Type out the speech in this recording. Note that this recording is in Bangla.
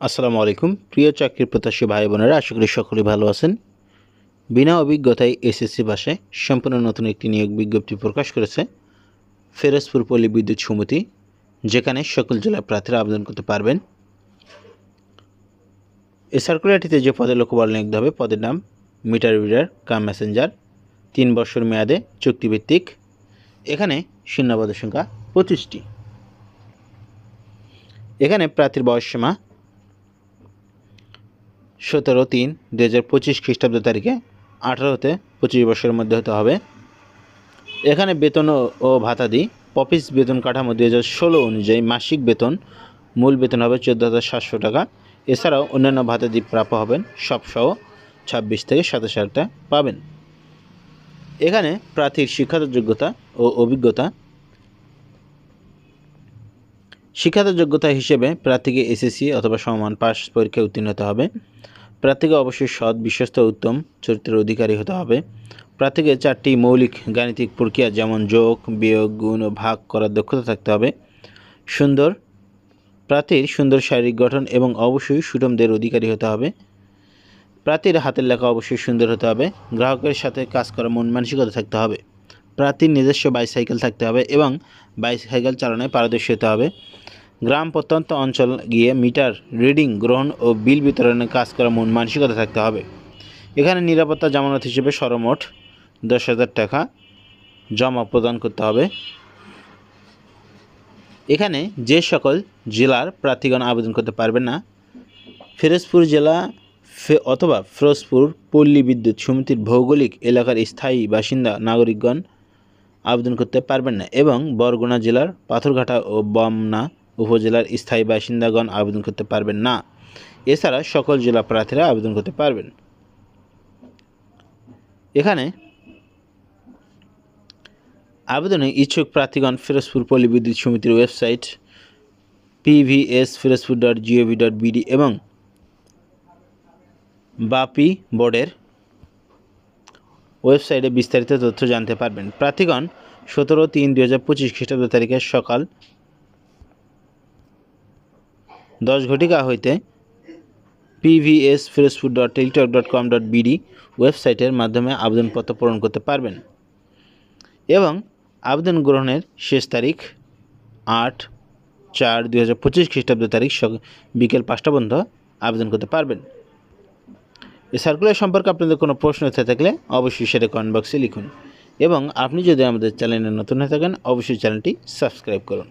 আসসালামু আলাইকুম। প্রিয় চাকরি প্রত্যাশী ভাই বোনেরা, আশা করি সকলেই ভালো আছেন। বিনা অভিজ্ঞতায় এসএসসি পাশে সম্পূর্ণ নতুন একটি নিয়োগ বিজ্ঞপ্তি প্রকাশ করেছে ফেরোজপুর পল্লী বিদ্যুৎ সমিতি, যেখানে সকল জেলার প্রার্থীরা আবেদন করতে পারবেন। এই সার্কুলারটিতে যে পদে লোকবল নিয়োগ হবে, পদের নাম মিটার রিডার কাম মেসেঞ্জার, তিন বছর মেয়াদে চুক্তিভিত্তিক। এখানে শূন্যপদের সংখ্যা পঁচিশটি। এখানে প্রার্থীর বয়সসীমা সতেরো তিন দু হাজার পঁচিশ খ্রিস্টাব্দ তারিখে আঠারো হতে পঁচিশ বছরের মধ্যে হতে হবে। এখানে বেতন ও- ভাতাদি অফিস বেতন কাঠামো দু হাজার ষোলো অনুযায়ী মাসিক বেতন, মূল বেতন হবে চোদ্দ হাজার সাতশো টাকা। এছাড়াও অন্যান্য ভাতাদি প্রাপ্য হবেন, সবসহ ছাব্বিশ থেকে সাতাশ হাজার টাকা পাবেন। এখানে প্রার্থীর শিক্ষাগত যোগ্যতা ও অভিজ্ঞতা। শিক্ষাগত যোগ্যতা হিসেবে প্রার্থীকে এসএসসি অথবা সমান পাস পরীক্ষায় উত্তীর্ণ হতে হবে। প্রার্থীকে অবশ্যই সৎ, বিশ্বস্ত, উত্তম চরিত্রের অধিকারী হতে হবে। প্রার্থীকে চারটি মৌলিক গাণিতিক প্রক্রিয়া যেমন যোগ, বিয়োগ, গুণ ও ভাগ করার দক্ষতা থাকতে হবে। সুন্দর প্রার্থীর সুন্দর শারীরিক গঠন এবং অবশ্যই সুটমদের অধিকারী হতে হবে। প্রার্থীর হাতের লেখা অবশ্যই সুন্দর হতে হবে। গ্রাহকের সাথে কাজ করার মন মানসিকতা থাকতে হবে। প্রার্থীর নিজস্ব বাইসাইকেল থাকতে হবে এবং বাইসাইকেল চালানোয় পারদর্শী হতে হবে। গ্রাম প্রত্যন্ত অঞ্চল গিয়ে মিটার, রিডিং, গ্রহণ ও বিল বিতরণে কাজ করার মন মানসিকতা থাকতে হবে। এখানে নিরাপত্তা জামানত হিসেবে সর্বমোট দশ হাজার টাকা জমা প্রদান করতে হবে। এখানে যে সকল জেলার প্রার্থীগণ আবেদন করতে পারবেন না, ফিরোজপুর জেলা অথবা ফিরোজপুর পল্লী বিদ্যুৎ সমিতির ভৌগোলিক এলাকার স্থায়ী বাসিন্দা নাগরিকগণ আবেদন করতে পারবেন না এবং বরগুনা জেলার পাথরঘাটা ও বমনা উপজেলার স্থায়ী বাসিন্দাগণ আবেদন করতে পারবেন না। এছাড়া সকল জেলা প্রার্থীরা আবেদন করতে পারবেন। এখানে আবেদনে ইচ্ছুক প্রার্থীগণ ফিরোজপুর পল্লী বিদ্যুৎ সমিতির website PVS Firozpur dot G O V dot BD এবং বাপি বোর্ডের ওয়েবসাইটে বিস্তারিত তথ্য জানতে পারবেন। প্রার্থীগণ সতেরো তিন দুই হাজার পঁচিশ খ্রিস্টাব্দ তারিখে সকাল দশ ঘটিকা হইতে PVS Firozpur dot Teletalk dot com dot BD ওয়েবসাইটের মাধ্যমে আবেদনপত্র পূরণ করতে পারবেন। এবং আবেদন গ্রহণের শেষ তারিখ আট চার দুই হাজার পঁচিশ খ্রিস্টাব্দ তারিখ বিকেল পাঁচটা পর্যন্ত আবেদন করতে পারবেন। এই সার্কুলার সম্পর্কে আপনাদের কোনো প্রশ্ন থেকে থাকলে অবশ্যই সেটা কমেন্ট বক্সে লিখুন। এবং আপনি যদি আমাদের চ্যানেলে নতুন হয়ে থাকেন, অবশ্যই চ্যানেলটি সাবস্ক্রাইব করুন।